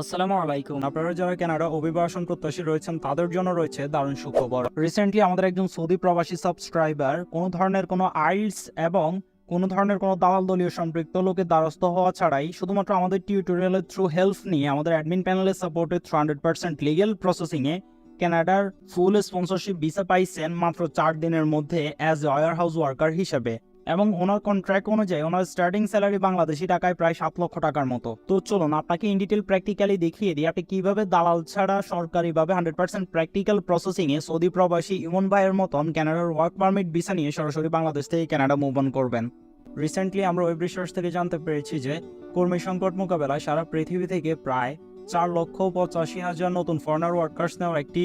আসসালামু আলাইকুম। আপনারা যারা কানাডা অভিবাসন প্রত্যাশী রয়েছেন, তাদের জন্য রয়েছে দারুণ সুখবর। রিসেন্টলি আমাদের একজন সৌদি প্রবাসী সাবস্ক্রাইবার কোনো ধরনের কোনো আইলস এবং কোনো ধরনের কোনো দালাল দলীয় সম্পৃক্ত লোকের দ্বারস্থ হওয়া ছাড়াই শুধুমাত্র আমাদের টিউটোরিয়ালের থ্রু হেল্প নিয়ে, আমাদের অ্যাডমিন প্যানেলের সাপোর্টে থ্রু হান্ড্রেড পার্সেন্ট লিগেল প্রসেসিংয়ে কানাডার ফুল স্পন্সরশিপ ভিসা পাইছেন মাত্র চার দিনের মধ্যে অ্যাজ ওয়ার হাউস ওয়ার্কার হিসেবে। এবং ওনার কন্ট্রাক্ট অনুযায়ী ওনার স্টার্টিং স্যালারি বাংলাদেশি টাকায় প্রায় সাত লক্ষ টাকার মতো। তো চলুন, আপনাকে ইন ডিটেল প্র্যাকটিক্যালি দেখিয়ে দিই, আপনি কীভাবে দালাল ছাড়া সরকারিভাবে হান্ড্রেড পার্সেন্ট প্র্যাকটিক্যাল প্রসেসিং এ সৌদি প্রবাসী ইমন ভাইয়ের মতন কানাডার ওয়ার্ক পারমিট ভিসা নিয়ে সরাসরি বাংলাদেশ থেকে কানাডা মুভ অন করবেন। রিসেন্টলি আমরা ওয়েব রিসার্চ থেকে জানতে পেরেছি যে কর্মী সংকট মোকাবেলায় সারা পৃথিবী থেকে প্রায় চার লক্ষ পঁচাশি হাজার নতুন ফরেনার ওয়ার্কার্স নেওয়ার একটি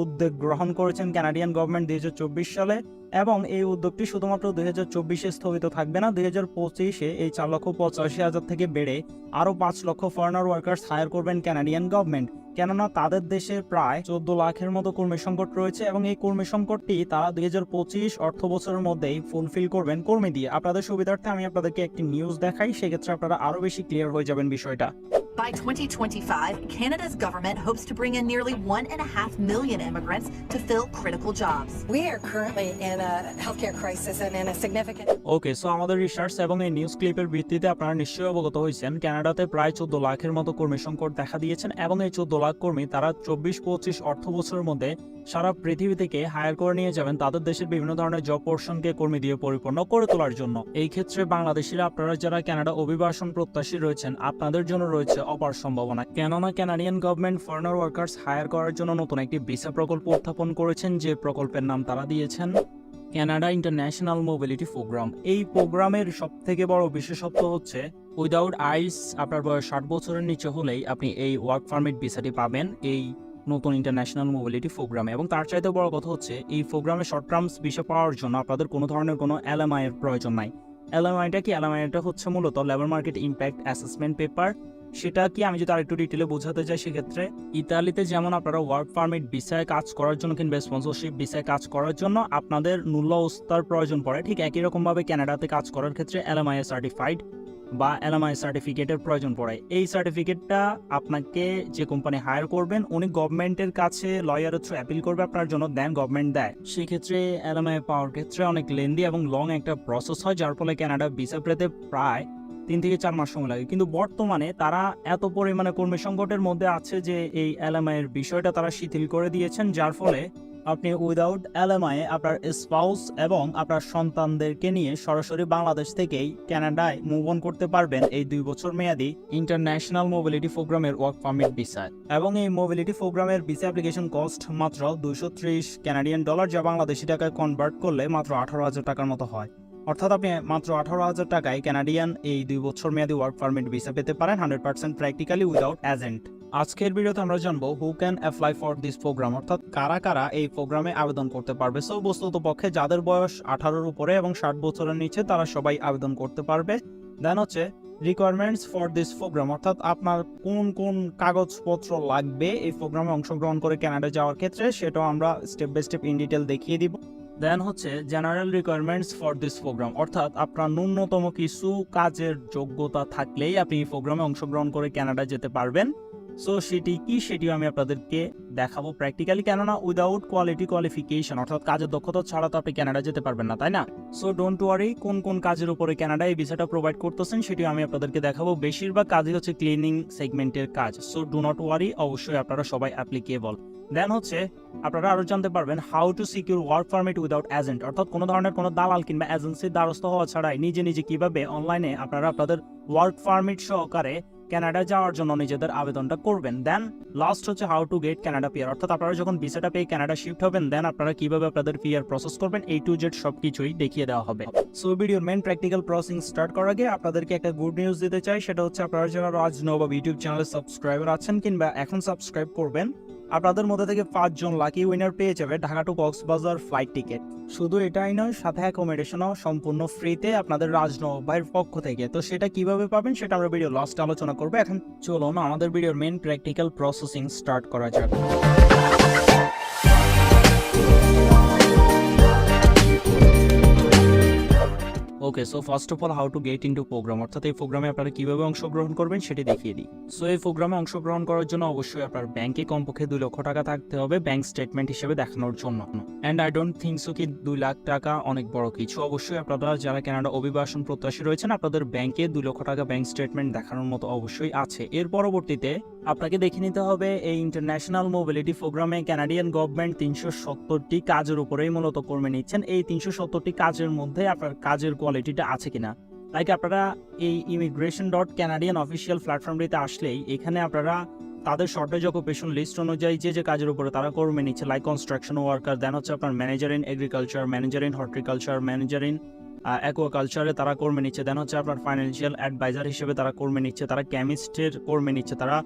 উদ্যোগ গ্রহণ করেছেন কানাডিয়ান গভর্নমেন্ট দুই হাজার চব্বিশ সালে এবং এই উদ্যোগটি শুধুমাত্র দুই হাজার চব্বিশে স্থগিত থাকবে না, দুই হাজার পঁচিশে এই চার লক্ষ পঁচাশি হাজার থেকে বেড়ে আরও পাঁচ লক্ষ ফরেনার ওয়ার্কার্স হায়ার করবেন কানাডিয়ান গভর্নমেন্ট কেননা তাদের দেশে প্রায় চোদ্দ লাখের মতো কর্মী সংকট রয়েছে এবং এই কর্মী সংকটটি তারা দুই হাজার পঁচিশ অর্থ বছরের মধ্যেই ফুলফিল করবেন কর্মী দিয়ে। আপনাদের সুবিধার্থে আমি আপনাদেরকে একটি নিউজ দেখাই, সেক্ষেত্রে আপনারা আরও বেশি ক্লিয়ার হয়ে যাবেন বিষয়টা। By 2025, Canada's government hopes to bring in nearly one and a half million immigrants to fill critical jobs. We are currently in a healthcare crisis and in a significant okay so আমাদের research এবং এই news ক্লিপের ভিত্তিতে আপনারা নিশ্চয়ই অবগত হয়েছেন কানাডাতে প্রায় চোদ্দ লাখের মতো কর্মী সংকট দেখা দিয়েছেন এবং এই চোদ্দ লাখ কর্মী তারা চব্বিশ পঁচিশ অর্থ বছরের মধ্যে সারা পৃথিবী থেকে হায়ার করে নিয়ে যাবেন তাদের দেশের বিভিন্ন ধরনের জব পোর্শনকে কর্মী দিয়ে পরিপূর্ণ করে তোলার জন্য এই ক্ষেত্রে বাংলাদেশিরা আপনারা যারা কানাডা অভিবাসন প্রত্যাশী রয়েছেন আপনাদের জন্য রয়েছে অপার সম্ভাবনা। কেননা Canadian government foreigner workers hire করার জন্য নতুন একটি ভিসা প্রকল্প উত্থাপন করেছেন, যে প্রকল্পের নাম তারা দিয়েছেন কানাডা ইন্টারন্যাশনাল মোবিলিটি প্রোগ্রাম এই প্রোগ্রামের সব থেকে বড় বিশেষত্ব হচ্ছে উইদাউট আইস আপনার বয়স ষাট বছরের নিচে হলেই আপনি এই ওয়ার্ক পারমিট ভিসাটি পাবেন এই নতুন ইন্টারন্যাশনাল মোবিলিটি প্রোগ্রামে এবং তার চাইতে বড় কথা হচ্ছে, এই প্রোগ্রামে শর্ট টার্মস ভিসা পাওয়ার জন্য আপনাদের কোনো ধরনের কোনো এলএমআই এর প্রয়োজন নাই। এলএমআইটা কি? এলএমআইটা হচ্ছে মূলত labour market impact assessment paper সেটা কি আমি যদি আরেকটু ডিটেলে বোঝাতে চাই সেক্ষেত্রে, ইতালিতে যেমন আপনারা ওয়ার্ক পারমিট ভিসায় কাজ করার জন্য কিংবা স্পন্সরশিপ ভিসায় কাজ করার জন্য আপনাদের ন্যূল্য অবস্থার প্রয়োজন পড়ে। ঠিক একই রকমভাবে কানাডাতে কাজ করার ক্ষেত্রে এলএমআই সার্টিফাইড বা এলএমআই সার্টিফিকেটের প্রয়োজন পড়ে। এই সার্টিফিকেটটা আপনাকে যে কোম্পানি হায়ার করবেন, উনি গভর্নমেন্টের কাছে লয়ারের থ্রু অ্যাপিল করবে, আপনার জন্য দেন গভর্নমেন্ট দেয়। সেক্ষেত্রে এলএমআই পাওয়ার ক্ষেত্রে অনেক লেন্দি এবং লং একটা প্রসেস হয়, যার ফলে ক্যানাডা ভিসা পেতে প্রায় তিন থেকে চার মাস সময় লাগে। কিন্তু বর্তমানে তারা এত পরিমাণে কর্মী সংকটের মধ্যে আছে যে এই এলএমআই এর বিষয়টা তারা শিথিল করে দিয়েছেন, যার ফলে আপনি উইদাউট এলএমআই আপনার স্পাউস এবং আপনার সন্তানদেরকে নিয়ে সরাসরি বাংলাদেশ থেকেই কানাডায় মুভ অন করতে পারবেন এই দুই বছর মেয়াদি ইন্টারন্যাশনাল মোবিলিটি প্রোগ্রামের ওয়ার্ক পারমিট ভিসায় এবং এই মোবিলিটি প্রোগ্রামের ভিসা অ্যাপ্লিকেশন কস্ট মাত্র দুশো ত্রিশ কানাডিয়ান ডলার যা বাংলাদেশি টাকায় কনভার্ট করলে মাত্র আঠারো হাজার টাকার মতো হয়। অর্থাৎ আপনি মাত্র আঠারো হাজার টাকায় কানাডিয়ান এই দুই বছর মেয়াদি ওয়ার্ক পারমিট ভিসা পেতে পারেন hundred percent practically without agent আজকের ভিডিওতে আমরা জানব who can apply for this programme অর্থাৎ কারা কারা এই প্রোগ্রামে আবেদন করতে পারবে। সো বস্তুত পক্ষে যাদের বয়স আঠারোর উপরে এবং ষাট বছরের নিচে, তারা সবাই আবেদন করতে পারবে। দেন হচ্ছে রিকোয়ারমেন্টস ফর দিস প্রোগ্রাম অর্থাৎ আপনার কোন কোন কাগজপত্র লাগবে এই প্রোগ্রামে অংশগ্রহণ করে কানাডা যাওয়ার ক্ষেত্রে, সেটাও আমরা step by step in detail দেখিয়ে দিব। দেন হচ্ছে general requirements for this programme অর্থাৎ আপনার ন্যূনতম কিছু কাজের যোগ্যতা থাকলেই আপনি এই প্রোগ্রামে অংশগ্রহণ করে কানাডা যেতে পারবেন। সো সেটি কি সেটিও আমি আপনাদেরকে দেখাবো প্র্যাকটিক্যালি কেননা উইদাউট কোয়ালিটি কোয়ালিফিকেশন অর্থাৎ কাজের দক্ষতা ছাড়া তো আপনি কানাডা যেতে পারবেন না, তাই না? সো ডোন্ট ওয়ারি কোন কোন কাজের উপরে কানাডা এই ভিসাটা প্রোভাইড করতেছেন সেটিও আমি আপনাদেরকে দেখাবো। বেশিরভাগ কাজই হচ্ছে ক্লিনিং সেগমেন্টের কাজ সো ডো নট ওয়ারি অবশ্যই আপনারা সবাই অ্যাপ্লিকেবল দেন হচ্ছে, আপনারা আরও জানতে পারবেন how to secure work permit without agent অর্থাৎ কোনো ধরনের কোনো দালাল কিংবা এজেন্সির দ্বারস্থ হওয়া ছাড়াই নিজে নিজে কীভাবে অনলাইনে আপনারা আপনাদের ওয়ার্ক পারমিট সহকারে কানাডা যাওয়ার জন্য নিজেদের আবেদনটা করবেন। দেন লাস্ট হচ্ছে how to get Canada PR অর্থাৎ আপনারা যখন ভিসাটা পেয়ে ক্যানাডা শিফট হবেন দেন আপনারা কীভাবে আপনাদের পিয়ার প্রসেস করবেন এই টু জেড সবকিছুই দেখিয়ে দেওয়া হবে। সো ভিডিওর মেন প্র্যাকটিক্যাল প্রসেসিং স্টার্ট করার আগে আপনাদেরকে একটা গুড নিউজ দিতে চাই, সেটা হচ্ছে আপনারা যারা রাজ নবাব ইউটিউব চ্যানেলে সাবস্ক্রাইবার আছেন কিংবা এখন সাবস্ক্রাইব করবেন আপনাদের মধ্যে থেকে পাঁচজন লাকি উইনার পেয়ে যাবে Dhaka to Cox's Bazar flight ticket শুধু এটাই নয়, সাথে অ্যাকোমোডেশনও সম্পূর্ণ ফ্রিতে আপনাদের রাজনব ভাইয়ের পক্ষ থেকে। তো সেটা কীভাবে পাবেন সেটা আমরা ভিডিও লাস্ট আলোচনা করব। এখন চলুন আমাদের ভিডিওর মেন প্র্যাকটিক্যাল প্রসেসিং স্টার্ট করা যাক। Okay so first of all how to get into programme অর্থাৎ এই প্রোগ্রামে আপনারা কীভাবে অংশগ্রহণ করবেন সেটি দেখিয়ে দিই। সো এই প্রোগ্রামে অংশগ্রহণ করার জন্য অবশ্যই আপনার ব্যাংকে কমপক্ষে দুই লক্ষ টাকা থাকতে হবে ব্যাংক স্টেটমেন্ট হিসেবে দেখানোর জন্য। And I don't think so কি দুই লাখ টাকা অনেক বড় কিছু। অবশ্যই আপনারা যারা কানাডা অভিবাসন প্রত্যাশী রয়েছেন, আপনাদের ব্যাংকে দুই লক্ষ টাকা ব্যাংক স্টেটমেন্ট দেখানোর মতো অবশ্যই আছে। এর পরবর্তীতে আপনাকে দেখে নিতে হবে এই ইন্টারন্যাশনাল মোবিলিটি প্রোগ্রামে কানাডিয়ান গভর্নমেন্ট তিনশো সত্তরটি কাজের উপরেই মূলত কর্মী নিচ্ছেন। এই তিনশো সত্তরটি কাজের মধ্যে আপনার কাজের কোয়ালিটিটা আছে কিনা। লাইক আপনারা এই ইমিগ্রেশন ডট ক্যানাডিয়ান অফিসিয়াল প্ল্যাটফর্মটিতে আসলেই এখানে আপনারা তাদের শর্টেজ অকুপেশন লিস্ট অনুযায়ী যে যে কাজের উপরে তারা কর্মী নিচ্ছে লাইক কনস্ট্রাকশন ওয়ার্কার দেন হচ্ছে আপনার manager in agriculture manager in horticulture manager in অ্যাকোয়াকালচারে তারা কর্মী নিচ্ছে দেন হচ্ছে আপনার ফাইন্যান্সিয়াল অ্যাডভাইজার হিসেবে তারা কর্মে নিচ্ছে, তারা কেমিস্টের কর্মী নিচ্ছে, তারা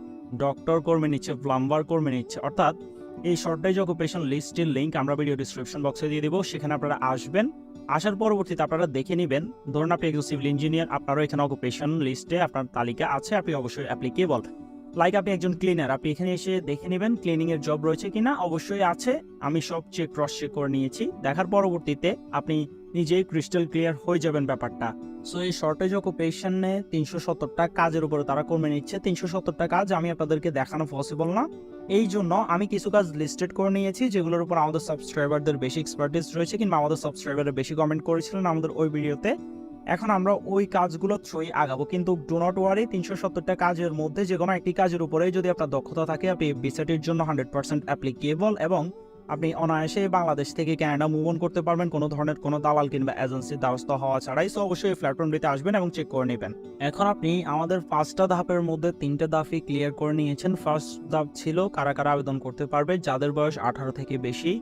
ডক্টর কর্মী নিচ্ছে প্লাম্বার কর্মী নিচ্ছে। অর্থাৎ এই শর্টেজ অকুপেশন লিস্টের লিঙ্ক আমরা ভিডিও ডিসক্রিপশন বক্সে দিয়ে দিব, সেখানে আপনারা আসবেন আসার পরবর্তীতে আপনারা দেখে নেবেন। ধরুন আপনি সিভিল ইঞ্জিনিয়ার আপনারও এখানে অকুপেশন লিস্টে আপনার তালিকা আছে, আপনি অবশ্যই অ্যাপ্লিকেবল লাইক আপনি একজন ক্লিনার আপনি এখানে এসে দেখে নেবেন ক্লিনিং এর জব রয়েছে কিনা, অবশ্যই আছে। আমি সব চেক ক্রস চেক করে নিয়েছি। দেখার পরবর্তীতে আপনি নিজেই ক্রিস্টাল ক্লিয়ার হয়ে যাবেন ব্যাপারটা। সো এই শর্টেজ অকুপেশনে তিনশো সত্তরটা কাজের উপরে তারা কমে নিচ্ছে। তিনশো সত্তরটা কাজ আমি আপনাদেরকে দেখানো পসিবল না। এই জন্য আমি কিছু কাজ লিস্টেড করে নিয়েছি, যেগুলোর উপর আমাদের সাবস্ক্রাইবারদের বেশি এক্সপার্টিস রয়েছে কিংবা আমাদের সাবস্ক্রাইবারের বেশি কমেন্ট করেছিলেন আমাদের ওই ভিডিওতে। এখন আমরা ওই কাজগুলো থ্রুই আগাবো। কিন্তু ডো নট ওয়ারি তিনশো সত্তরটা কাজের মধ্যে যে কোনো একটি কাজের উপরে যদি আপনার দক্ষতা থাকে, আপনি বিসেটির জন্য হান্ড্রেড পার্সেন্ট অ্যাপ্লিকেবল এবং আপনি অনায়াসে বাংলাদেশ থেকে ক্যানাডা মুভ অন করতে পারবেন। কোনো ধরনের কোনো দালাল কিংবা এজেন্সির দ্বারস্থ হওয়া ছাড়াই। সো অবশ্যই এই প্ল্যাটফর্মটিতে আসবেন এবং চেক করে নেবেন। এখন আপনি আমাদের পাঁচটা ধাপের মধ্যে তিনটে ধাপই ক্লিয়ার করে নিয়েছেন। ফার্স্ট ধাপ ছিল কারা কারা আবেদন করতে পারবে। যাদের বয়স আঠারো থেকে বেশি,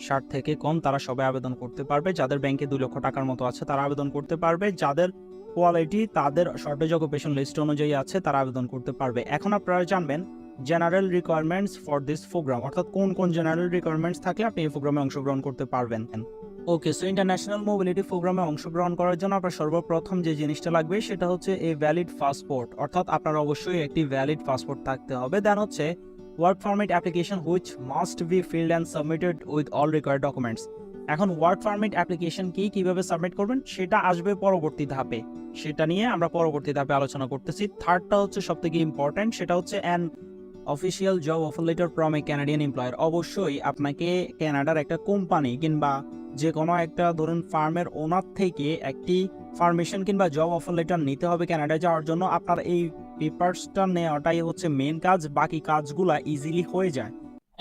ষাট থেকে কম, তারা সবাই আবেদন করতে পারবে। যাদের ব্যাংকে দুই লক্ষ টাকার মতো আছে, তারা আবেদন করতে পারবে। যাদের কোয়ালিটি তাদের শর্টেজ অকুপেশন লিস্ট অনুযায়ী আছে, তারা আবেদন করতে পারবে। এখন আপনারা জানবেন general requirements for this programme অর্থাৎ কোন কোন জেনারেল রিকোয়ারমেন্টস থাকলে আপনি এই প্রোগ্রামে অংশগ্রহণ করতে পারবেন। ওকে সো ইন্টারন্যাশনাল মোবিলিটি প্রোগ্রামে অংশগ্রহণ করার জন্য আপনার সর্বপ্রথম যে জিনিসটা লাগবে সেটা হচ্ছে এ ভ্যালিড পাসপোর্ট অর্থাৎ আপনার অবশ্যই একটি ভ্যালিড পাসপোর্ট থাকতে হবে। দেন হচ্ছে work permit application which must be filled and submitted with all required documents এখন ওয়ার্ক পারমিট অ্যাপ্লিকেশন কি কীভাবে সাবমিট করবেন সেটা আসবে পরবর্তী ধাপে। সেটা নিয়ে আমরা পরবর্তী ধাপে আলোচনা করতেছি। থার্ডটা হচ্ছে সব থেকে ইম্পর্টেন্ট সেটা হচ্ছে an official job offer letter from a Canadian employer অবশ্যই আপনাকে ক্যানাডার একটা কোম্পানি কিংবা যে কোনো একটা ধরুন ফার্মের ওনার থেকে একটি ফার্মেশন কিংবা জব অফার লেটার নিতে হবে ক্যানাডায় যাওয়ার জন্য। আপনার এই পেপারসটা নেওয়াটাই হচ্ছে মেন কাজ, বাকি কাজগুলা ইজিলি হয়ে যায়।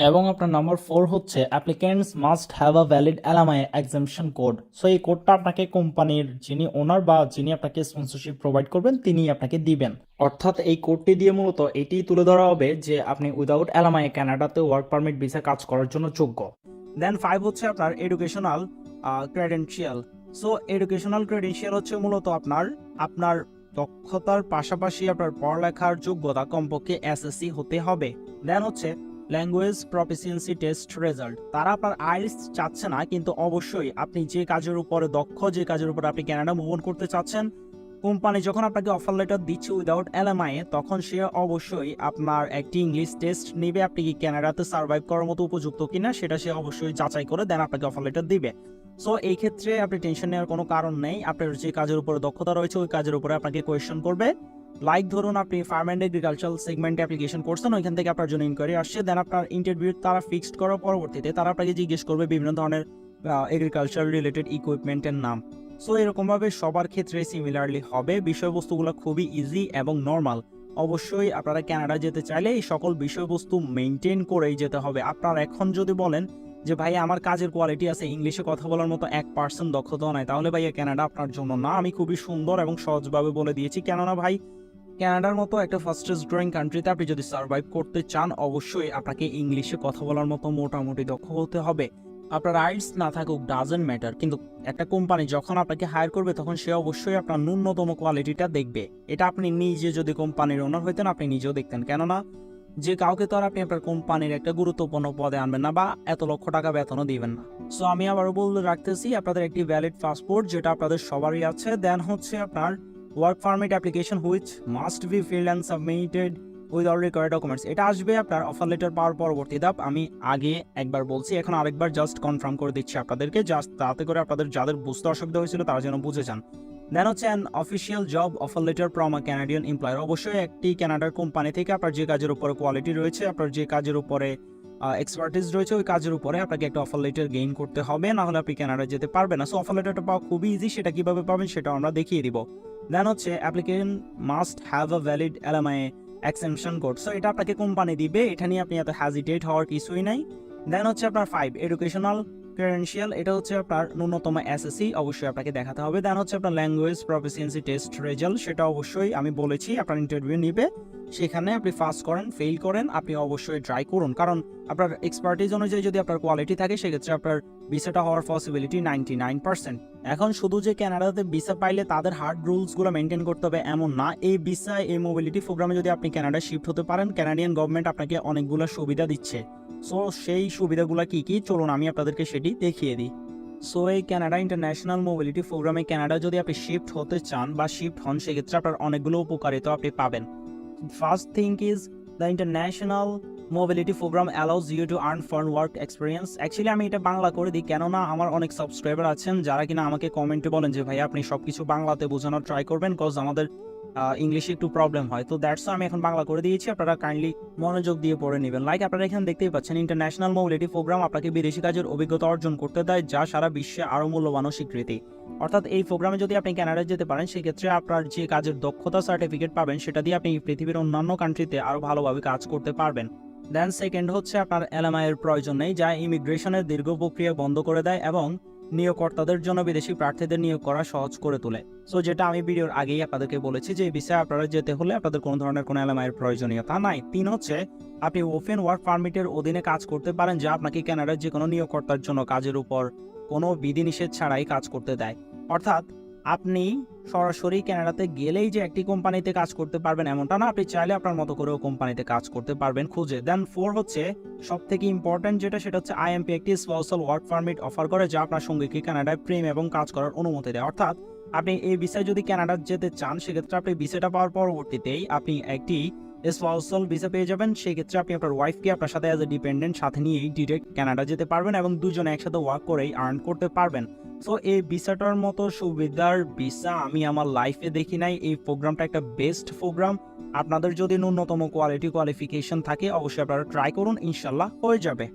এবং আপনার নাম্বার ফোর হচ্ছে applicants must have a valid LMIA exemption code so এই কোডটা আপনাকে কোম্পানির যিনি ওনার বা যিনি আপনাকে স্পন্সরশিপ প্রোভাইড করবেন তিনি আপনাকে দিবেন। অর্থাৎ এই কোডটি দিয়ে মূলত এটি তুলে ধরা হবে যে আপনি উইদাউট এলামাই কানাডাতে ওয়ার্ক পারমিট ভিসা কাজ করার জন্য যোগ্য। দেন ফাইভ হচ্ছে আপনার educational credential so educational credential হচ্ছে মূলত আপনার আপনার দক্ষতার পাশাপাশি আপনার পড়ালেখার যোগ্যতা কমপক্ষে এসএসসি হতে হবে। দেন হচ্ছে ল্যাঙ্গুয়েজ প্রফিসিয়েন্সি টেস্ট রেজাল্ট তারা আপনার আইএলস চাচ্ছে না, কিন্তু অবশ্যই আপনি যে কাজের উপরে দক্ষ, যে কাজের উপরে আপনি ক্যানাডা মুভ করতে চাচ্ছেন কোম্পানি যখন আপনাকে অফার লেটার দিচ্ছে উইদাউট এলএমআই তখন সে অবশ্যই আপনার একটি ইংলিশ টেস্ট নেবে। আপনি কি ক্যানাডাতে সার্ভাইভ করার মতো উপযুক্ত কিনা, সেটা সে অবশ্যই যাচাই করে দেন আপনাকে অফার লেটার দিবে। সো এই ক্ষেত্রে আপনি টেনশন নেওয়ার কোনো কারণ নেই। আপনার যে কাজের উপরে দক্ষতা রয়েছে, ওই কাজের উপরে আপনাকে কোয়েশ্চেন করবে। লাইক ধরুন আপনি ফার্ম অ্যান্ড এগ্রিকালচারাল সেগমেন্টে অ্যাপ্লিকেশন করছেন, ওইখান থেকে আপনার জন্য ইনকোয়ারি আসছে দেন আপনার ইন্টারভিউ তারা ফিক্সড করার পরবর্তীতে তারা আপনাকে জিজ্ঞেস করবে বিভিন্ন ধরনের এগ্রিকালচার রিলেটেড ইকুইপমেন্টের নাম। সো এরকমভাবে সবার ক্ষেত্রে সিমিলারলি হবে। বিষয়বস্তুগুলো খুবই ইজি এবং নর্মাল অবশ্যই আপনারা কানাডা যেতে চাইলে এই সকল বিষয়বস্তু মেনটেন করেই যেতে হবে। আপনার এখন যদি বলেন যে, ভাই, আমার কাজের কোয়ালিটি আছে ইংলিশে কথা বলার মতো এক পার্সেন্ট দক্ষতা নাই। তাহলে ভাইয়া কানাডা আপনার জন্য না। আমি খুবই সুন্দর এবং সহজভাবে বলে দিয়েছি। কেননা ভাই কানাডার মতো একটা ফার্স্টেস্ট গ্রোয়িং কান্ট্রিতে আপনি যদি সার্ভাইভ করতে চান, অবশ্যই আপনাকে ইংলিশে কথা বলার মতো মোটামুটি দক্ষ হতে হবে। আপনার আইটস না থাকুক ডাজেন্ট ম্যাটার কিন্তু একটা কোম্পানি যখন আপনাকে হায়ার করবে, তখন সে অবশ্যই আপনার ন্যূনতম কোয়ালিটিটা দেখবে। এটা আপনি নিজে যদি কোম্পানির ওনার হইতেন, আপনি নিজেও দেখতেন। কেননা, যে কাউকে তো আর আপনি আপনার কোম্পানির একটা গুরুত্বপূর্ণ পদে আনবেন না বা এত লক্ষ টাকা বেতনও দিবেন না। সো আমি আবারও বলতে রাখতেছি, আপনাদের একটি ভ্যালিড পাসপোর্ট যেটা আপনাদের সবারই আছে দেন হচ্ছে আপনার work permit application which must be filled and submitted with all required documents এটা আসবে আপনার অফার লেটার পাওয়ার পরবর্তী ধাপ। আমি আগে একবার বলছি, এখন আরেকবার জাস্ট কনফার্ম করে দিচ্ছি আপনাদেরকে জাস্ট তাতে করে আপনাদের যাদের বুঝতে অসুবিধা হয়েছিল তারা যেন বুঝে যান। দেন হচ্ছে an official job offer letter from a Canadian employer অবশ্যই একটি কানাডার কোম্পানি থেকে আপনার যে কাজের উপরে কোয়ালিটি রয়েছে, আপনার যে কাজের উপরে এক্সপার্টিস রয়েছে, ওই কাজের উপরে আপনাকে একটা অফার লেটার গেইন করতে হবে না হলে আপনি কানাডা যেতে পারবেন না। সো অফার লেটারটা পাওয়া খুবই ইজি সেটা কীভাবে পাবেন সেটা আমরা দেখিয়ে দিব। দেন হচ্ছে application must have a valid LMI exemption code so এটা আপনাকে কোম্পানি দিবে, এটা নিয়ে আপনি এত হ্যাজিটেট হওয়ার কিছুই নাই। দেন হচ্ছে আপনার ফাইভ এডুকেশনাল ক্রেডেন্সিয়াল এটা হচ্ছে আপনার ন্যূনতম এসএসসি অবশ্যই আপনাকে দেখাতে হবে। দেন হচ্ছে আপনার ল্যাঙ্গুয়েজ প্রফিসিয়েন্সি টেস্ট রেজাল্ট সেটা অবশ্যই আমি বলেছি, আপনার ইন্টারভিউ নিবে। সেখানে আপনি পাস করেন ফেল করেন, আপনি অবশ্যই ট্রাই করুন। কারণ আপনার এক্সপার্টিজ অনুযায়ী যদি আপনার কোয়ালিটি থাকে, সেক্ষেত্রে আপনার ভিসাটা হওয়ার পসিবিলিটি নাইনটি নাইন পার্সেন্ট এখন শুধু যে কানাডাতে ভিসা পাইলে তাদের হার্ড রুলসগুলো মেনটেন করতে হবে, এমন না। এই ভিসা এই মোবিলিটি প্রোগ্রামে যদি আপনি কানাডায় শিফট হতে পারেন কানাডিয়ান গভর্নমেন্ট আপনাকে অনেকগুলো সুবিধা দিচ্ছে। সো সেই সুবিধাগুলো কি কি? চলুন আমি আপনাদেরকে সেটি দেখিয়ে দিই। সো এই কানাডা ইন্টারন্যাশনাল মোবিলিটি প্রোগ্রামে কানাডা যদি আপনি শিফট হতে চান বা শিফট হন, সেক্ষেত্রে আপনার অনেকগুলো উপকারিতা আপনি পাবেন। First thing is the international mobility programme allows you to earn for work experience actually আমি এটা বাংলা করে দিই, কেননা আমার অনেক সাবস্ক্রাইবার আছেন, যারা কিনা আমাকে কমেন্টে বলেন যে ভাই আপনি সব কিছু বাংলাতে বোঝানোর ট্রাই করবেন কজ আমাদের ইংলিশে একটু প্রবলেম হয়। তো দ্যাটস আমি এখন বাংলা করে দিয়েছি। আপনারা কাইন্ডলি মনোযোগ দিয়ে পড়ে নেবেন। লাইক আপনারা এখানে দেখতেই পাচ্ছেন ইন্টারন্যাশনাল মোবিলিটি প্রোগ্রাম আপনাকে বিদেশি কাজের অভিজ্ঞতা অর্জন করতে দেয়, যা সারা বিশ্বে আরও মূল্যবান স্বীকৃতি। অর্থাৎ এই প্রোগ্রামে যদি আপনি কানাডায় যেতে পারেন, সেক্ষেত্রে আপনার যে কাজের দক্ষতা সার্টিফিকেট পাবেন, সেটা দিয়ে আপনি পৃথিবীর অন্যান্য কান্ট্রিতে আরও ভালোভাবে কাজ করতে পারবেন। দেন সেকেন্ড হচ্ছে আপনার এলএমআই এর প্রয়োজন নেই, যা ইমিগ্রেশনের দীর্ঘ প্রক্রিয়া বন্ধ করে দেয় এবং নিয়োগকর্তাদের জন্য বিদেশি প্রার্থীদের নিয়োগ করা সহজ করে তোলে। সো যেটা আমি ভিডিওর আগেই আপনাদেরকে বলেছি যে বিষয়ে আপনারা যেতে হলে আপনাদের কোনো ধরনের কোনো এলামাইয়ের প্রয়োজনীয়তা নাই। তিন হচ্ছে, আপনি ওপেন ওয়ার্ক পারমিটের অধীনে কাজ করতে পারেন যা আপনাকে ক্যানাডার যে কোনো নিয়োগকর্তার জন্য কাজের উপর কোনো বিধিনিষেধ ছাড়াই কাজ করতে দেয়। অর্থাৎ আপনি সরাসরি ক্যানাডাতে গেলেই যে একটি কোম্পানিতে কাজ করতে পারবেন এমনটা না। আপনি চাইলে আপনার মতো করেও কোম্পানিতে কাজ করতে পারবেন খুঁজে। দেন ফোর হচ্ছে সব থেকে ইম্পর্টেন্ট যেটা, সেটা হচ্ছে আইএমপি একটি স্পেশাল ওয়ার্ক পারমিট অফার করে, যা আপনার সঙ্গীকে কানাডায় প্রেম এবং কাজ করার অনুমতি দেয়। অর্থাৎ আপনি এই বিষয়ে যদি ক্যানাডা যেতে চান, সেক্ষেত্রে আপনি ভিসাটা পাওয়ার পরবর্তীতেই আপনি একটি স্পেশাল ভিসা পেয়ে যাবেন সেই ক্ষেত্রে আপনি আপনার ওয়াইফকে আপনার সাথে অ্যাজ এ ডিপেন্ডেন্ট সাথে নিয়েই ডিরেক্ট কানাডা যেতে পারবেন এবং দুজনে একসাথে ওয়ার্ক করেই আর্ন করতে পারবেন। সো এই ভিসাটার মতো সুবিধার ভিসা আমি আমার লাইফে দেখি নাই। এই প্রোগ্রামটা একটা বেস্ট প্রোগ্রাম আপনাদের যদি ন্যূনতম কোয়ালিটি কোয়ালিফিকেশন থাকে, অবশ্যই আপনারা ট্রাই করুন, ইনশাল্লাহ হয়ে যাবে।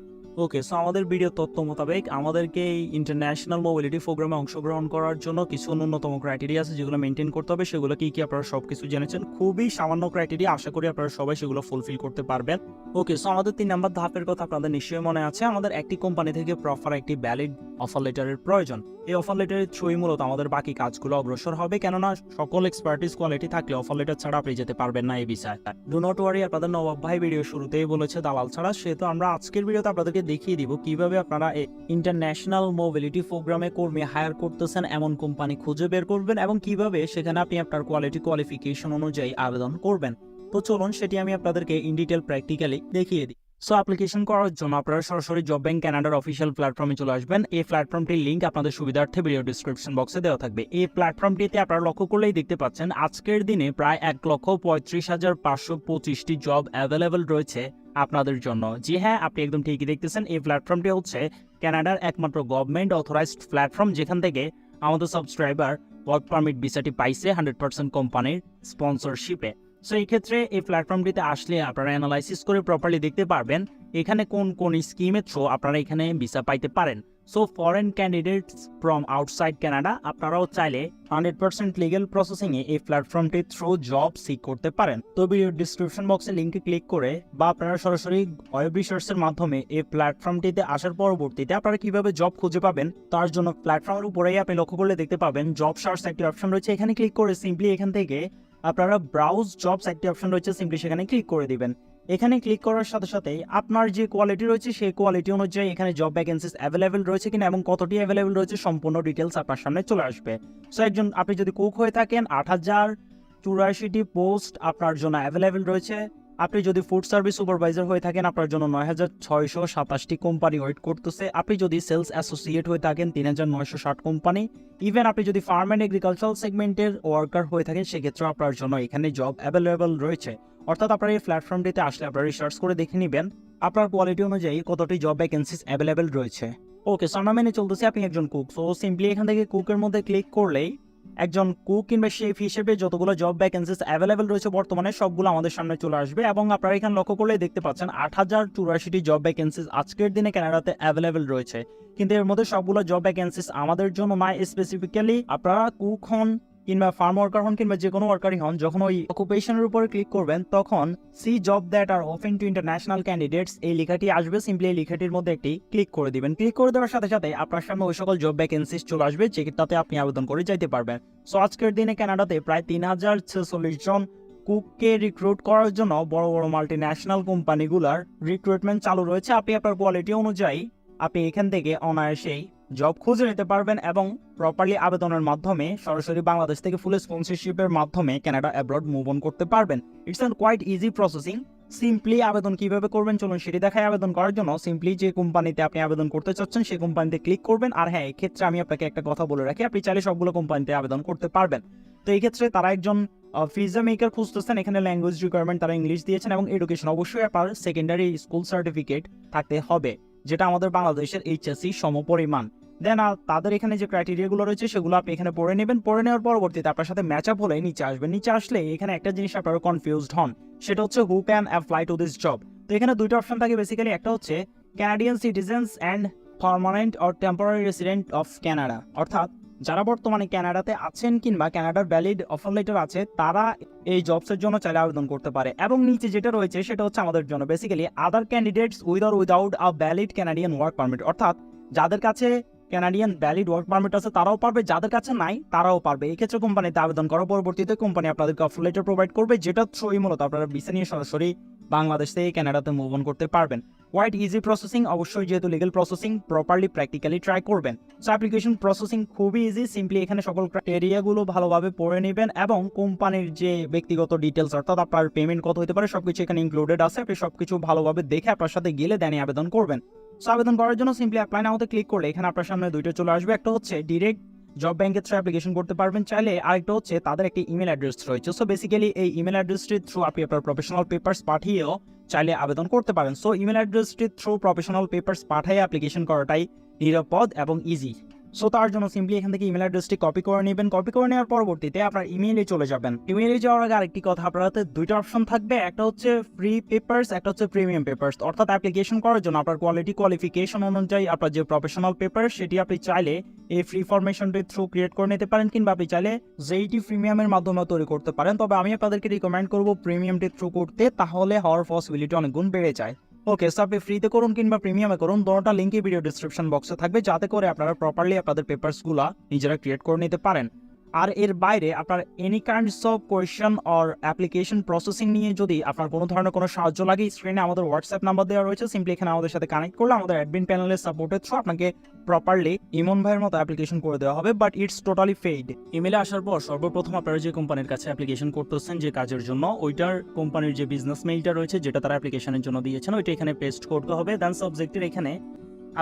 ওকে সো আমাদের ভিডিও তথ্য মোতাবেক আমাদেরকে এই ইন্টারন্যাশনাল মোবিলিটি প্রোগ্রামে অংশগ্রহণ করার জন্য কিছু ন্যূনতম ক্রাইটেরিয়া আছে যেগুলো মেনটেন করতে হবে। সেগুলো কি কি আপনারা সব কিছু জেনেছেন? খুবই সামান্য ক্রাইটেরিয়া আশা করি আপনারা সবাই সেগুলো ফুলফিল করতে পারবেন। ওকে সো আমাদের তিন নাম্বার ধাপের কথা আপনাদের নিশ্চয়ই মনে আছে। আমাদের একটি কোম্পানি থেকে প্রপার একটি ভ্যালিড অফার লেটারের প্রয়োজন। এই অফার লেটারের থ্রুই মূলত আমাদের বাকি কাজগুলো অগ্রসর হবে। কেননা সকল এক্সপার্টিস কোয়ালিটি থাকলে অফার লেটার ছাড়া আপনি যেতে পারবেন না এই বিষয়ে। ডু নট ওয়ারি আপনাদের নবাব ভাই ভিডিও শুরুতেই বলেছে, দালাল ছাড়া। সেহেতু আমরা আজকের ভিডিওতে আপনাদেরকে দেখিয়ে দিব কীভাবে আপনারা ইন্টারন্যাশনাল মোবিলিটি প্রোগ্রামে কর্মী হায়ার করতেছেন, এমন কোম্পানি খুঁজে বের করবেন এবং কীভাবে সেখানে আপনি আপনার কোয়ালিটি কোয়ালিফিকেশন অনুযায়ী আবেদন করবেন। তো চলুন, সেটি আমি আপনাদেরকে ইন ডিটেল প্র্যাকটিক্যালি দেখিয়ে দিই। সো অ্যাপ্লিকেশন করার জন্য আপনারা সরাসরি জব ব্যাংক কানাডার অফিসিয়াল প্ল্যাটফর্মে চলে আসবেন। এই প্ল্যাটফর্মটির লিঙ্ক আপনাদের সুবিধার্থে ভিডিও ডিসক্রিপশন বক্সে দেওয়া থাকবে। এই প্ল্যাটফর্মটিতে আপনারা লক্ষ্য করলেই দেখতে পাচ্ছেন, আজকের দিনে প্রায় এক লক্ষ পঁয়ত্রিশ হাজার পাঁচশো পঁচিশটি জব অ্যাভেলেবেল রয়েছে আপনাদের জন্য। জি হ্যাঁ আপনি একদম ঠিকই দেখতেছেন, এই প্ল্যাটফর্মটি হচ্ছে কানাডার একমাত্র গভর্নমেন্ট অথরাইজড প্ল্যাটফর্ম যেখান থেকে আমাদের সাবস্ক্রাইবার ওয়ার্ক পারমিট ভিসাটি পাইছে হান্ড্রেড পার্সেন্ট কোম্পানির স্পন্সরশিপে সো এই ক্ষেত্রে এই প্ল্যাটফর্মটিতে আসলে আপনারা অ্যানালাইসিস করে প্রপারলি দেখতে পারবেন এখানে কোন কোন স্কিমের থ্রু আপনারা এখানে ভিসা পাইতে পারেন। So foreign candidates from outside Canada আপনারাও চাইলে হান্ড্রেড পার্সেন্ট লিগেল প্রসেসিংয়ে এই প্ল্যাটফর্মটির থ্রু জব সিক করতে পারেন। তো ভিডিও ডিসক্রিপশন বক্সে লিঙ্কে ক্লিক করে বা আপনারা সরাসরি ওয়েব রিসার্চের মাধ্যমে এই প্ল্যাটফর্মটিতে আসার পরবর্তীতে আপনারা কীভাবে জব খুঁজে পাবেন তার জন্য প্ল্যাটফর্মের উপরেই আপনি লক্ষ্য করলে দেখতে পাবেন জব সার্চ একটি অপশন রয়েছে। এখানে ক্লিক করে সিম্পলি এখান থেকে আপনারা ব্রাউজ জবস একটি অপশন রয়েছে সিম্পলি সেখানে ক্লিক করে দিবেন। এখানে ক্লিক করার সাথে সাথে আপনার যে কোয়ালিটি রয়েছে, সেই কোয়ালিটি অনুযায়ী এখানে জব ভ্যাকেন্সিস অ্যাভেলেবেল রয়েছে কিনা এবং কতটি অ্যাভেলেবেল রয়েছে, সম্পূর্ণ ডিটেলস আপনার সামনে চলে আসবে। সো একজন, আপনি যদি কুক হয়ে থাকেন, আট হাজার, চুরাশিটি পোস্ট আপনার জন্য অ্যাভেলেবেল রয়েছে। আপনি যদি ফুড সার্ভিস সুপারভাইজার হয়ে থাকেন, আপনার জন্য নয় হাজার ছয়শো সাতাশটি কোম্পানি ওয়েট করতেছে। আপনি যদি সেলস অ্যাসোসিয়েট হয়ে থাকেন, তিন হাজার নয়শো ষাট কোম্পানি ইভেন আপনি যদি ফার্ম অ্যান্ড এগ্রিকালচারাল সেগমেন্টের ওয়ার্কার হয়ে থাকেন সেক্ষেত্রে আপনার জন্য এখানে জব অ্যাভেলেবেল রয়েছে। অর্থাৎ আপনার এই প্ল্যাটফর্মটিতে আসলে আপনারা রিসার্চ করে দেখে নেবেন, আপনার কোয়ালিটি অনুযায়ী কতটি জব ভ্যাকেন্সিস অ্যাভেলেবেল রয়েছে। ওকে সো আমরা মেনে চলতেছি। আপনি একজন কুক সো সিম্পলি এখান থেকে কুকের মধ্যে ক্লিক করলেই একজন কুক কিংবা শেফ হিসেবে যতগুলো জব ভ্যাকেন্সিস অ্যাভেলেবেল রয়েছে বর্তমানে, সবগুলো আমাদের সামনে চলে আসবে। এবং আপনারা এখানে লক্ষ্য করলে দেখতে পাচ্ছেন, আট হাজার জব ভ্যাকেন্সিস আজকের দিনে কানাডাতে অ্যাভেলেবেল রয়েছে। কিন্তু এর মধ্যে সবগুলো জব ভ্যাকেন্সিস আমাদের জন্য নয় স্পেসিফিক্যালি আপনারা কুক হন কিংবা ফার্ম ওয়ার্কার হন কিংবা যে কোনো ওয়ার্কারই হন, যখন ওই অকুপেশনের উপরে ক্লিক করবেন, তখন see job that are open to international candidates এই লেখাটি আসবে। সিম্পলি এই লেখাটির মধ্যে একটি ক্লিক করে দিবেন। ক্লিক করে দেওয়ার সাথে সাথে আপনার সামনে ওই সকল জব ভ্যাকেন্সিস চলে আসবে, যেটাতে আপনি আবেদন করে যাইতে পারবেন। সো আজকের দিনে কানাডাতে প্রায় তিন হাজার ছেচল্লিশ জন কুককে রিক্রুট করার জন্য বড় বড় মাল্টি ন্যাশনাল কোম্পানিগুলার রিক্রুটমেন্ট চালু রয়েছে। আপনি আপনার কোয়ালিটি অনুযায়ী আপনি এখান থেকে অনায়াসেই জব খুঁজে নিতে পারবেন এবং প্রপারলি আবেদনের মাধ্যমে সরাসরি বাংলাদেশ থেকে ফুল স্পন্সরশিপের মাধ্যমে কানাডা অ্যাব্রড মুভ অন করতে পারবেন। It's an quite easy processing simply আবেদন কীভাবে করবেন? চলুন সেটি দেখায় আবেদন করার জন্য। সিম্পলি যে কোম্পানিতে আপনি আবেদন করতে চাচ্ছেন, সেই কোম্পানিতে ক্লিক করবেন। আর হ্যাঁ এক্ষেত্রে আমি আপনাকে একটা কথা বলে রাখি, আপনি চাইলে সবগুলো কোম্পানিতে আবেদন করতে পারবেন। তো এই ক্ষেত্রে তারা একজন ফিজা মেকার খুঁজতেছেন। এখানে ল্যাঙ্গুয়েজ রিকোয়ারমেন্ট তারা ইংলিশ দিয়েছেন এবং এডুকেশন অবশ্যই আপনার সেকেন্ডারি স্কুল সার্টিফিকেট থাকতে হবে। যেটা আমাদের বাংলাদেশের এইচএসসি সমপরিমাণ। দেন তাদের এখানে যে ক্রাইটেরিয়াগুলো রয়েছে, সেগুলো আপনি এখানে পড়ে নেবেন। পড়ে নেওয়ার পরবর্তীতে আপনার সাথে ম্যাচ আপ হলে নিচে আসবেন নিচে আসলে এখানে একটা জিনিস আপনারা কনফিউজড হন। সেটা হচ্ছে who can apply to this job তো এখানে দুইটা অপশন থাকে বেসিক্যালি একটা হচ্ছে Canadian citizens and permanent or temporary resident of Canada অর্থাৎ যারা বর্তমানে কানাডাতে আছেন কিংবা ক্যানাডার ভ্যালিড অফার লেটার আছে, তারা এই জবসের জন্য চাইলে আবেদন করতে পারে। এবং নিচে যেটা রয়েছে, সেটা হচ্ছে আমাদের জন্য। Basically other candidates with R without a valid Canadian work permit অর্থাৎ যাদের কাছে ক্যানাডিয়ান ভ্যালিড ওয়ার্ক পারমিট আছে, তারাও পারবে। যাদের কাছে নাই, তারাও পারবে। এই ক্ষেত্রে কোম্পানিতে আবেদন করার পরবর্তীতে কোম্পানি আপনাদেরকে অফার লেটার প্রোভাইড করবে, যেটা থ্রুই মূলত আপনারা ভিসা নিয়ে সরাসরি বাংলাদেশ থেকে কানাডাতে মুভ অন করতে পারবেন। কোয়াইট ইজি প্রসেসিং অবশ্যই যেহেতু legal processing properly practically try করবেন। সো অ্যাপ্লিকেশন প্রসেসিং খুবই ইজি সিম্পলি এখানে সকল এরিয়াগুলো ভালোভাবে পড়ে নেবেন এবং কোম্পানির যে ব্যক্তিগত ডিটেলস অর্থাৎ আপনার পেমেন্ট কত হতে পারে, সবকিছু এখানে ইনক্লুডেড আছে। আপনি সবকিছু ভালোভাবে দেখে আপনার সাথে গেলে দেনে আবেদন করবেন। সো আবেদন করার জন্য সিম্পলি অ্যাপ্লাই নাওতে ক্লিক করলে এখানে আপনার সামনে দুইটা চলে আসবে। একটা হচ্ছে ডিরেক্ট জব ব্যাংকের থ্রু অ্যাপ্লিকেশন করতে পারবেন। চাইলে আরেকটা হচ্ছে তাদের একটি ইমেল অ্যাড্রেস রয়েছে। সো বেসিক্যালি এই ইমেল অ্যাড্রেসটির থ্রু আপনি আপনার প্রফেশনাল পেপার্স পাঠিয়েও চাইলে আবেদন করতে পারেন। সো ইমেল অ্যাড্রেসটির থ্রু প্রফেশনাল পেপার্স পাঠিয়ে অ্যাপ্লিকেশন করাটাই নিরাপদ এবং ইজি সো তার জন্য সিম্পলি এখান থেকে ইমেল অ্যাড্রেসটি কপি করে নেবেন। কপি করে নেওয়ার পরবর্তীতে আপনার ইমেইলে চলে যাবেন। ইমেইলে যাওয়ার আগে আরেকটি কথা, আপনার হাতে দুইটা অপশন থাকবে। একটা হচ্ছে ফ্রি পেপার্স একটা হচ্ছে প্রিমিয়াম পেপার্স অর্থাৎ অ্যাপ্লিকেশন করার জন্য আপনার কোয়ালিটি কোয়ালিফিকেশন অনুযায়ী আপনার যে প্রফেশনাল পেপার সেটি আপনি চাইলে এই ফ্রি ফরমেশনটির থ্রু ক্রিয়েট করে নিতে পারেন, কিংবা আপনি চাইলে যেইটি প্রিমিয়ামের মাধ্যমে তৈরি করতে পারেন। তবে আমি আপনাদেরকে রিকমেন্ড করব প্রিমিয়ামটি থ্রু করতে, তাহলে হওয়ার পসিবিলিটি অনেক গুণ বেড়ে যায়। ওকে সো আপনি ফ্রিতে করুন কিংবা প্রিমিয়ামে করুন, দোনোটা লিঙ্কই ভিডিও ডিসক্রিপশন বক্সে থাকবে। যাতে করে আপনারা প্রপারলি আপনাদের পেপারসগুলো নিজেরা ক্রিয়েট করে নিতে পারেন। আর এর বাইরে আপনার any kinds of question or application processing নিয়ে যদি আপনার কোনো ধরনের কোনো সাহায্য লাগে স্ক্রিনে আমাদের হোয়াটসঅ্যাপ নাম্বার দেওয়া রয়েছে। সিম্পলি এখানে আমাদের সাথে কানেক্ট করলে আমাদের অ্যাডমিন প্যানেলের সাপোর্টের থ্রু আপনাকে প্রপারলি ইমন ভাইয়ের মতো অ্যাপ্লিকেশন করে দেওয়া হবে বাট ইটস টোটালি ফেইড ইমেলে আসার পর সর্বপ্রথম আপনারা যে কোম্পানির কাছে অ্যাপ্লিকেশন করতেছেন যে কাজের জন্য, ওইটার কোম্পানির যে বিজনেস মেইলটা রয়েছে, যেটা তারা অ্যাপ্লিকেশনের জন্য দিয়েছেন, ওইটা এখানে পেস্ট করতে হবে। দেন সাবজেক্টের এখানে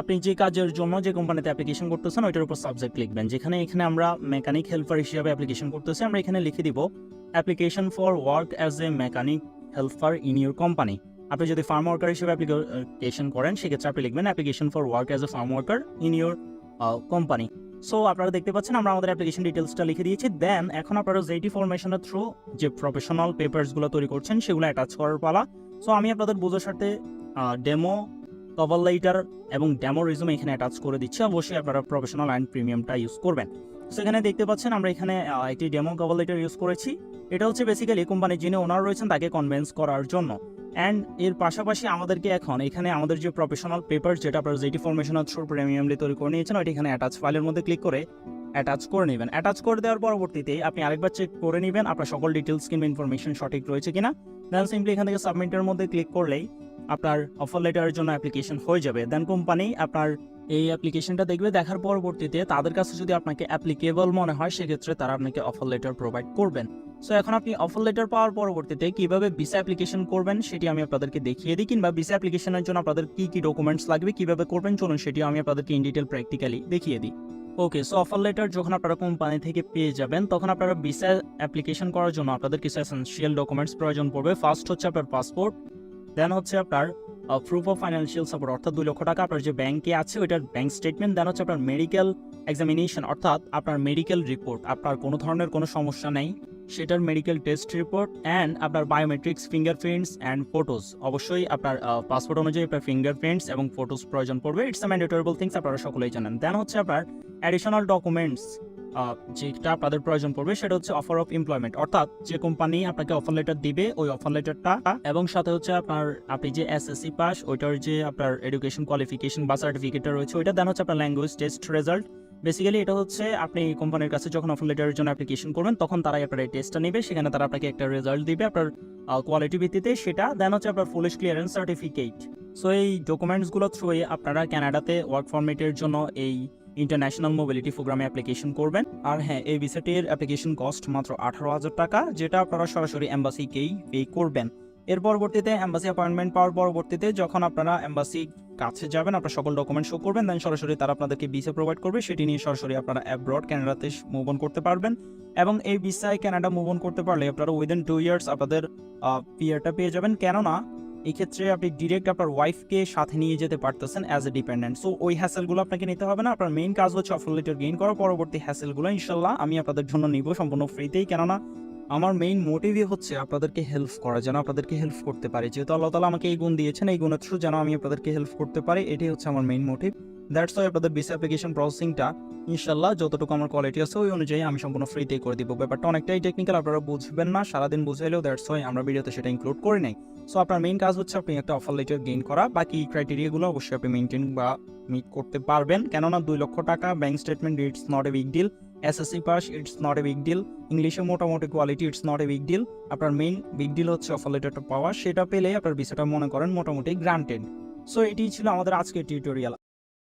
আপনি যে কাজের জন্য যে কোম্পানিতে অ্যাপ্লিকেশন করতেছেন, ওইটার উপর সাবজেক্ট লিখবেন। যেখানে এখানে আমরা মেকানিক হেল্পার হিসেবে অ্যাপ্লিকেশন করতেছি, আমরা এখানে লিখে দিব application for work as a mechanic helper in your company আপনি যদি ফার্ম ওয়ার্কার হিসেবে অ্যাপ্লিকেশন করেন, সেক্ষেত্রে আপনি লিখবেন application for work as a farm worker in your company so আপনারা দেখতে পাচ্ছেন, আমরা আমাদের অ্যাপ্লিকেশন ডিটেলসটা লিখে দিয়েছি। দেন এখন আপনারা জেটি ফরমেশনের থ্রু যে প্রফেশনাল পেপারসগুলো তৈরি করছেন, সেগুলো অ্যাটাচ করার পালা। সো আমি আপনাদের বোঝার সাথে ডেমো কভার লাইটার এবং ডেমো রিজুম এখানে অ্যাটাচ করে দিচ্ছি। অবশ্যই আপনারা প্রফেশনাল অ্যান্ড প্রিমিয়ামটা ইউজ করবেন। সেখানে দেখতে পাচ্ছেন আমরা এখানে একটি ডেমো কভার লাইটার ইউজ করেছি। এটা হচ্ছে বেসিক্যালি কোম্পানির যিনি ওনার রয়েছেন, তাকে কনভেন্স করার জন্য। অ্যান্ড এর পাশাপাশি আমাদেরকে এখন এখানে আমাদের যে প্রফেশনাল পেপার যেটা আপনার যেটি ফরমেশনাল থ্রু প্রিমিয়ামলি তৈরি করে নিয়েছেন, ওইটা এখানে অ্যাটাচ ফাইলের মধ্যে ক্লিক করে অ্যাটাচ করে নেবেন। অ্যাটাচ করে দেওয়ার পরবর্তীতে আপনি আরেকবার চেক করে নেবেন, আপনার সকল ডিটেলস কিংবা ইনফরমেশন সঠিক রয়েছে কিনা। দেন সিম্পলি এখান থেকে সাবমিটের মধ্যে ক্লিক করলেই আপনার অফার লেটারের জন্য অ্যাপ্লিকেশন হয়ে যাবে। দেন কোম্পানি আপনার এই অ্যাপ্লিকেশনটা দেখবে, দেখার পরবর্তীতে তাদের কাছে যদি আপনাকে অ্যাপ্লিকেবল মনে হয়, সেক্ষেত্রে তারা আপনাকে অফার লেটার প্রোভাইড করবেন। সো এখন আপনি অফার লেটার পাওয়ার পরবর্তীতে কীভাবে ভিসা অ্যাপ্লিকেশন করবেন, সেটি আমি আপনাদেরকে দেখিয়ে দিই, কিংবা ভিসা অ্যাপ্লিকেশনের জন্য আপনাদের কি কি ডকুমেন্টস লাগবে, কীভাবে করবেন, চলুন সেটি আমি আপনাদেরকে ইন ডিটেল প্র্যাকটিক্যালি দেখিয়ে দিই। ওকে সো অফার লেটার যখন আপনারা কোম্পানি থেকে পেয়ে যাবেন, তখন আপনারা ভিসা অ্যাপ্লিকেশন করার জন্য আপনাদের কিছু এসেন্সিয়াল ডকুমেন্টস প্রয়োজন পড়বে। ফার্স্ট হচ্ছে আপনার পাসপোর্ট দেন হচ্ছে আপনার প্রুফ অফ ফাইন্যান্সিয়াল সাপোর্ট অর্থাৎ দুই লক্ষ টাকা আপনার যে ব্যাংকে আছে, ওইটার ব্যাংক স্টেটমেন্ট দেন হচ্ছে আপনার মেডিকেল এক্সামিনেশন অর্থাৎ আপনার মেডিকেল রিপোর্ট আপনার কোনো ধরনের কোনো সমস্যা নেই। সেটার মেডিকেল টেস্ট রিপোর্ট অ্যান্ড আপনার বায়োমেট্রিক্স ফিঙ্গারপ্রিন্টস অ্যান্ড ফটোস অবশ্যই আপনার পাসপোর্ট অনুযায়ী আপনার ফিঙ্গারপ্রিন্টস এবং ফটোস প্রয়োজন পড়বে। ইটস আ ম্যান্ডেটরেবল থিংস আপনারা সকলেই জানেন। দেন হচ্ছে আপনার অ্যাডিশনাল ডকুমেন্টস যেটা আপনাদের প্রয়োজন পড়বে সেটা হচ্ছে অফার অফ এমপ্লয়মেন্ট অর্থাৎ যে কোম্পানি আপনাকে অফার লেটার দিবে, ওই অফার লেটারটা এবং সাথে হচ্ছে আপনার, আপনি যে এসএসসি পাস ওইটার যে আপনার এডুকেশন কোয়ালিফিকেশন বা সার্টিফিকেটটা রয়েছে, ওইটা দেন হচ্ছে আপনার ল্যাঙ্গুয়েজ টেস্ট রেজাল্ট বেসিক্যালি এটা হচ্ছে আপনি কোম্পানির কাছে যখন অফার লেটারের জন্য অ্যাপ্লিকেশন করবেন, তখন তারাই আপনার এই টেস্টটা নেবে, সেখানে তারা আপনাকে একটা রেজাল্ট দিবে, আপনার কোয়ালিটি ভিত্তিতে সেটা দেন হচ্ছে আপনার পুলিশ ক্লিয়ারেন্স সার্টিফিকেট সো এই ডকুমেন্টসগুলো থ্রুয়ে আপনারা কানাডাতে ওয়ার্ক পারমিটের জন্য এই ইন্টারন্যাশনাল মোবিলিটি প্রোগ্রামে অ্যাপ্লিকেশন করবেন। আর হ্যাঁ এই ভিসাটির অ্যাপ্লিকেশন কস্ট মাত্র আঠারো হাজার টাকা, যেটা আপনারা সরাসরি এম্বাসিকেই পে করবেন। এর পরবর্তীতে এম্বাসি অ্যাপয়েন্টমেন্ট পাওয়ার পরবর্তীতে যখন আপনারা এম্বাসি কাছে যাবেন, আপনার সকল ডকুমেন্ট শো করবেন দেন সরাসরি তারা আপনাদেরকে ভিসা প্রোভাইড করবে। সেটি নিয়ে সরাসরি আপনারা অ্যাব্রড কানাডাতে মুভ অন করতে পারবেন। এবং এই ভিসায় ক্যানাডা মুভ অন করতে পারলে আপনারা উইদিন টু ইয়ার্স আপনাদের পিয়ারটা পেয়ে যাবেন। কেননা এই ক্ষেত্রে আপনি ডিরেক্ট আপনার ওয়াইফকে সাথে নিয়ে যেতে পারতেছেন অ্যাজ এ ডিপেন্ডেন্ট সো ওই হ্যাসেলগুলো আপনাকে নিতে হবে না। আপনার মেইন কাজ হচ্ছে অফার লেটার গেইন করা। পরবর্তী হ্যাসেলগুলো ইনশাল্লাহ আমি আপনাদের জন্য নিব সম্পূর্ণ ফ্রিতেই কেননা, আমার মেইন মোটিভই হচ্ছে আপনাদেরকে হেল্প করা, যেন আপনাদেরকে হেল্প করতে পারি। যেহেতু আল্লাহ তালা আমাকে এই গুণ দিয়েছেন, এই গুণের থ্রু যেন আমি আপনাদেরকে হেল্প করতে পারি, এটাই হচ্ছে আমার মেইন মোটিভ দ্যাটস ওয়াই আপনাদের ভিসা অ্যাপ্লিকেশন প্রসেসিংটা ইনশাল্লাহ যতটুকু আমার কোয়ালিটি আছে, ওই অনুযায়ী আমি সম্পূর্ণ ফ্রিতেই করে দিব। ব্যাপারটা অনেকটাই টেকনিক্যাল আপনারা বুঝবেন না, সারাদিন বুঝাইলেও দ্যাটস ওয়াই আমরা ভিডিওতে সেটা ইনক্লুড করে নাই। সো আপনার মেইন কাজ হচ্ছে আপনি একটা অফার লেটার গেইন করা। বাকি ক্রাইটেরিয়াগুলো অবশ্যই আপনি মেনটেন বা মিট করতে পারবেন। কেননা দুই লক্ষ টাকা bank statement it's not a big deal SSC pass it's not a big deal ইংলিশে মোটামুটি quality it's not a big deal আপনার মেইন বিগ ডিল হচ্ছে অফার লেটারটা পাওয়া। সেটা পেলে আপনার বিষয়টা মনে করেন মোটামুটি গ্রান্টেড সো এটি ছিল আমাদের আজকের টিউটোরিয়াল